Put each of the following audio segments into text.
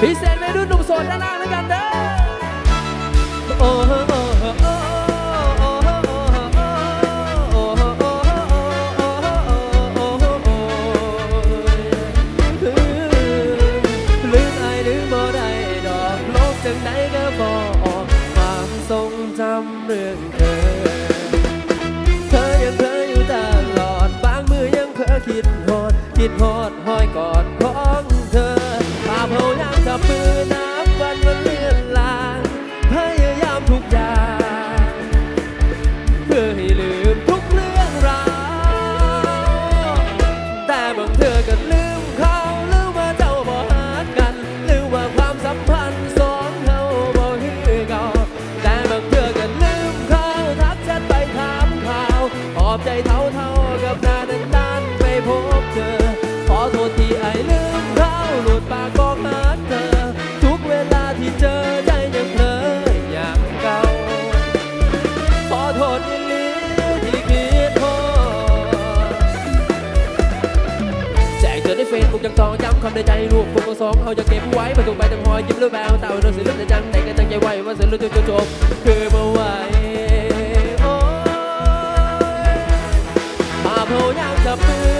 พิเศษไม่รุ่นหนุ่มโสดด้านหน้าแล้วกันเด้อ คในใจลูกผมก็สองเขาจะเก็บไว้มาถูกไปตั้งหอยยิ้มหรือแววเต่าหนังสือลุ่มในจังแต่ก็ตั้งใจไหว้ว่าสือลุ่มจะจบคือมาไหวโอ้ยมาพเขายางจับปืน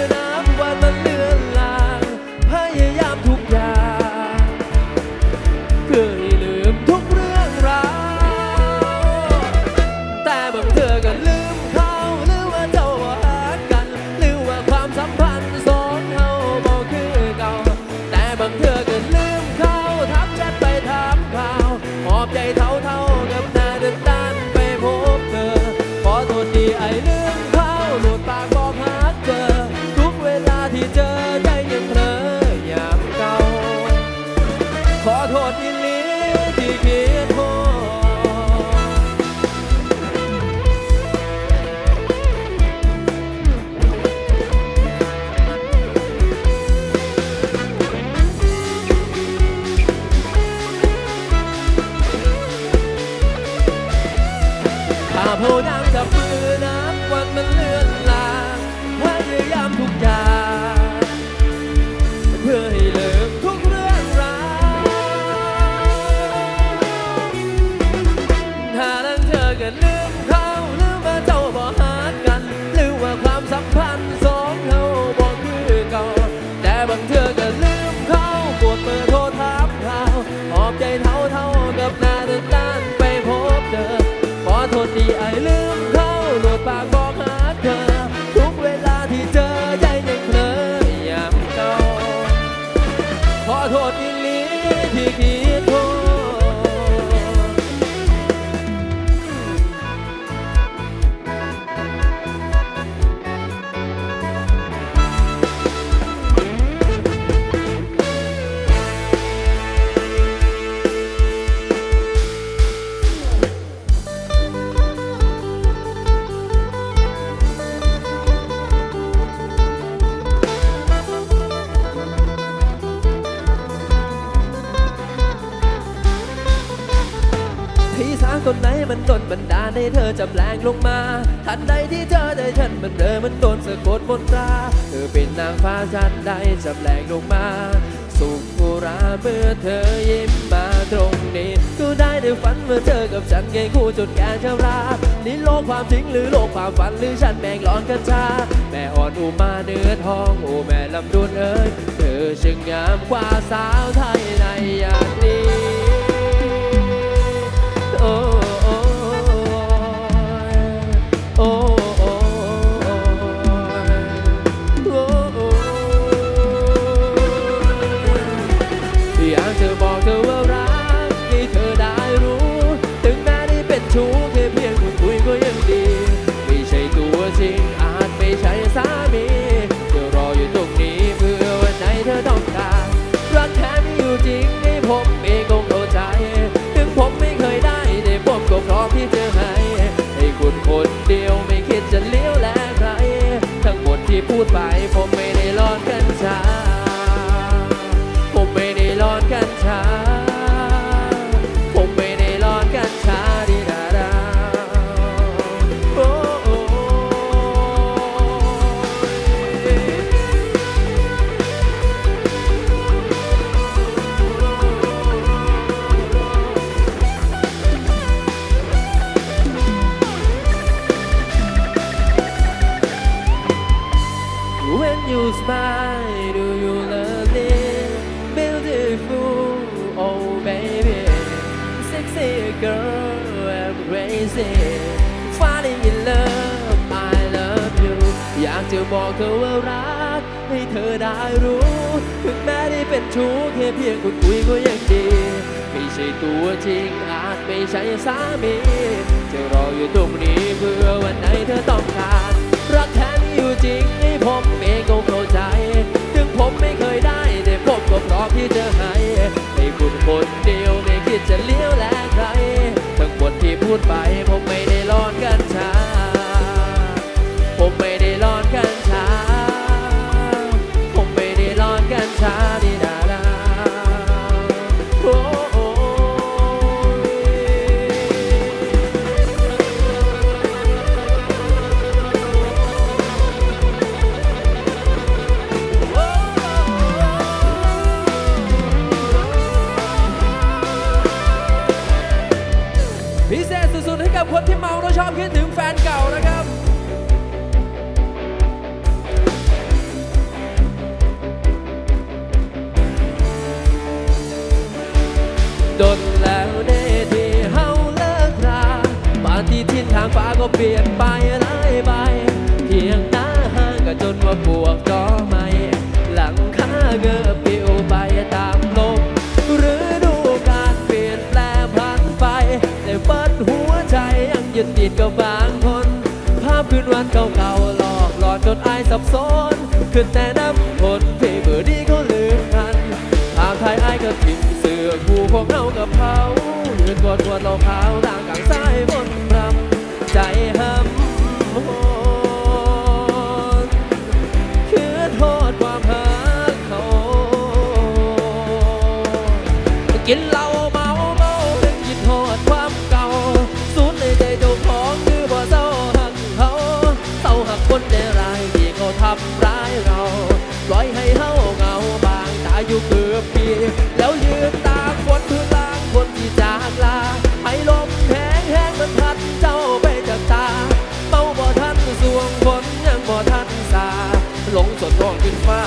จะแปลงลงมาทันใดที่เธอได้ฉันมันเดินมันต้นสะกดมนตราเธอเป็นนางฟ้าชั้นใดจะแปลงลงมาสุขุราเมื่อเธอยิ้มมาตรงนี้ก็ได้ได้ฝันเมื่อเธอกับฉันแไงคู่จนแก่ชรา นี่โลกความจริงหรือโลกความฝันหรือฉันแมงหลอนกัญชา แม่อ่อนอุมาเนื้อทองโอแม่ลำดุนเอ้ยเธอช่างงามกว่าสาวไทยในอย่างนี้โอ้ พูดไปผมไม่ girl I'm crazy falling in love I love you อยากจะบอกเธอว่ารัก ให้เธอได้รู้ถึงแม้ได้เป็นชู้แค่เพียงคุยคุยก็ยังดี ไม่ใช่ตัวจริงอาจไม่ใช่สามีจะรออยู่ตรงนี้เพื่อวันไหนเธอต้องการรักแท้มีอยู่จริงให้ผมเองก็เข้าใจ ถึงผมไม่เคยได้แต่ผมก็พร้อมที่จะให้ให้คุณคนเดียวไม่คิดจะเลี้ยวแล ด สุดๆให้กับคนที่เมาแล้วชอบคิดถึงแฟนเก่านะครับดนแล้วเด้ที่เฮาเลิกราบางทีทิศทางฟ้าก็เปลี่ยนไปหลายใบเพียงหน้าห้างก็จนว่าปวกจอไม่ หลังคาเงือบ ยึดติดกับบางคน ภาพคืนวันเก่าๆหลอกหลอนจนอายสับสนขึ้นแต่น้ำผลที่เบอร์ดีก็ลืมกันภาพไทยอายก็ทิ้งเสือผู้พวกเงากับเขายืนกอดกวดเราขาวต่างกลางสายบน ทำร้ายเราปล่อยให้เฮาเงาบางตาอยู่เกือบปี แล้วยืนตาคนพื้นล่างคนที่จากลาให้ลมแห้งแห้งมันพัดเจ้าไปจากตาเมาบ่ทันสวงฝนยังบ่ทันสาหลงสดร้องขึ้นฟ้า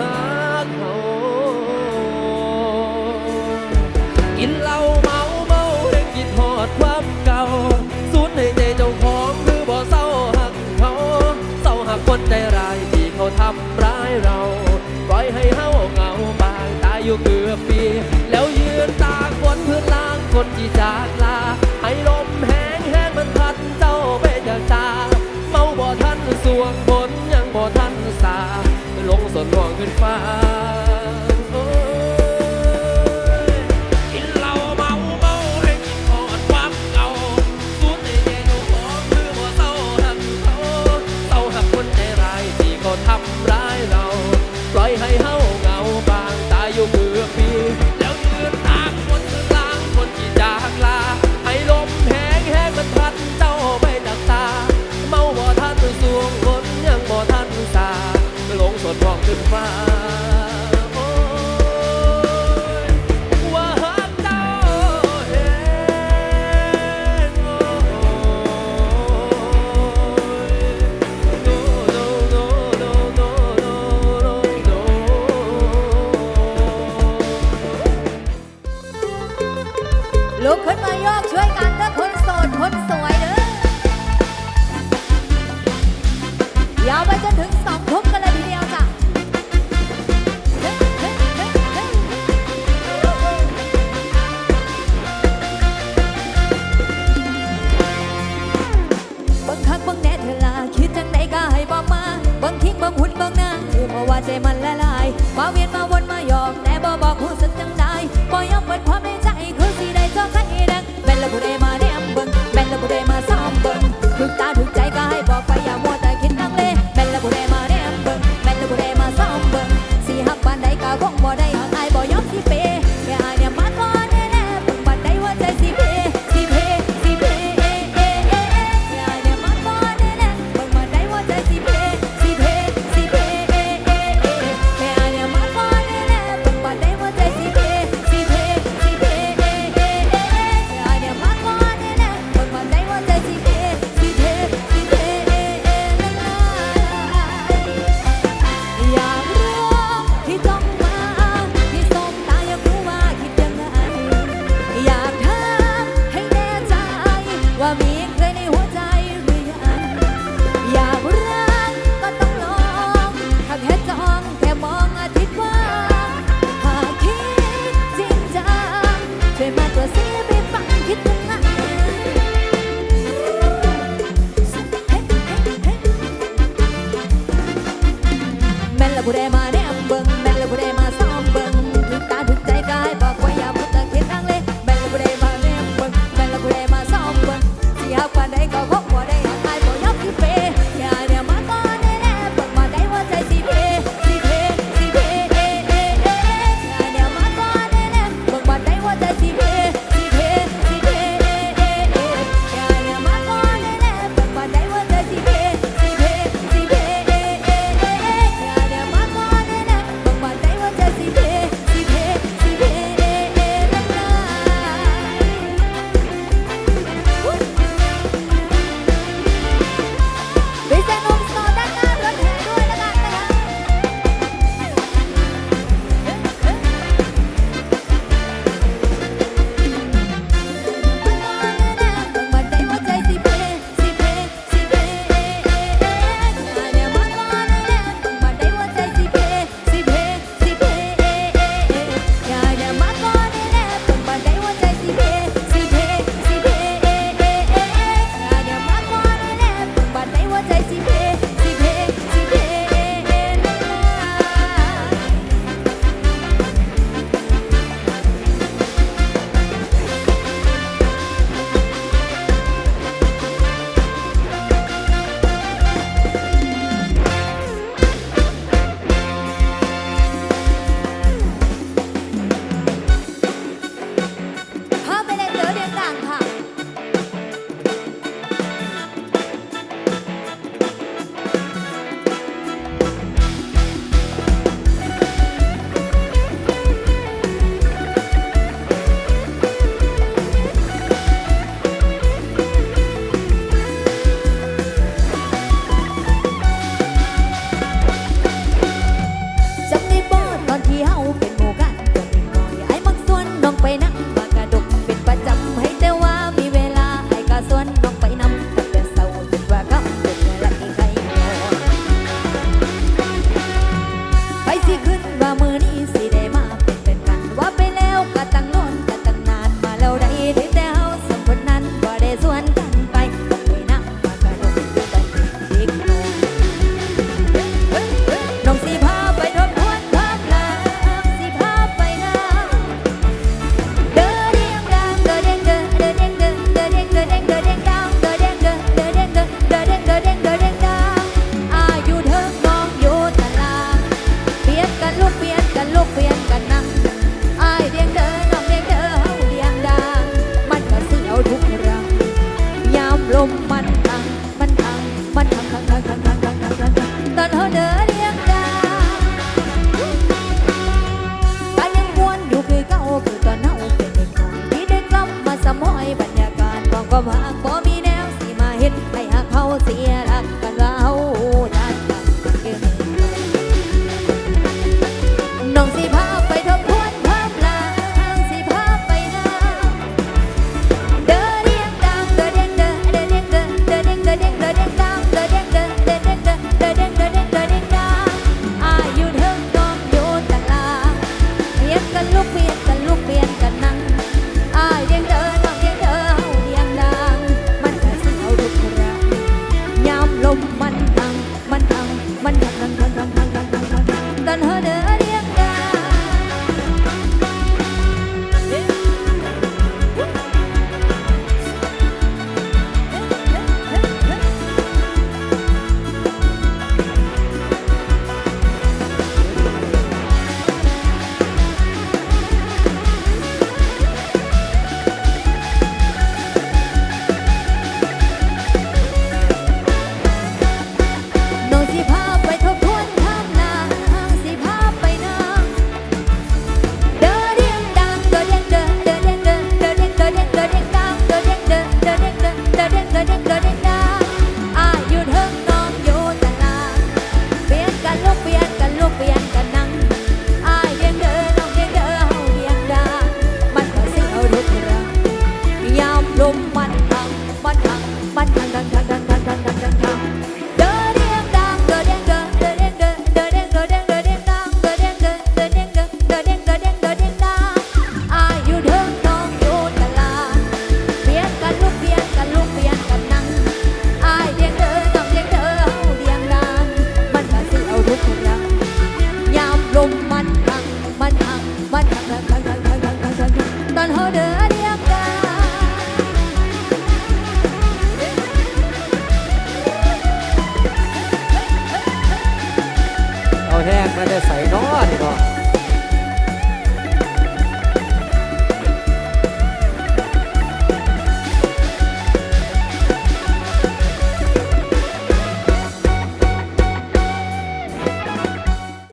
หาเขากินเหล้าเมาเมาเล่นกินหอดความเก่าสูญในใจเจ้าของคือบ่เศร้าหักเขาเศร้าหักคนใจร้ายที่เขาทำร้ายเรา ปล่อยให้เฮาเหงาบางตายอยู่เกือบปี แล้วยืนตากฝนพื้นล่างคนที่จากลา ว่าใจมันละลายมาเวียนมาวนมาหยอกแต่บ่บอกหูสึกจัง